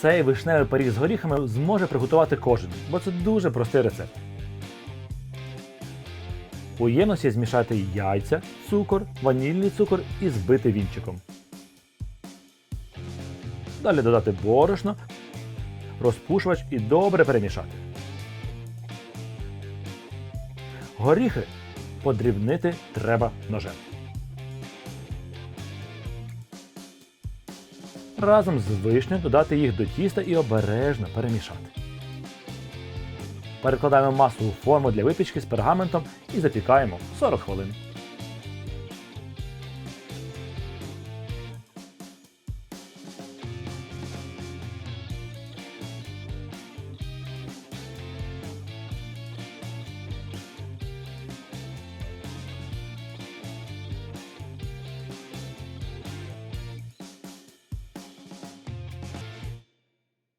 Цей вишневий пиріг з горіхами зможе приготувати кожен, бо це дуже простий рецепт. У ємності змішати яйця, цукор, ванільний цукор і збити вінчиком. Далі додати борошно, розпушувач і добре перемішати. Горіхи подрібнити треба ножем. Разом з вишнею додати їх до тіста і обережно перемішати. Перекладаємо масу у форму для випічки з пергаментом і запікаємо 40 хвилин.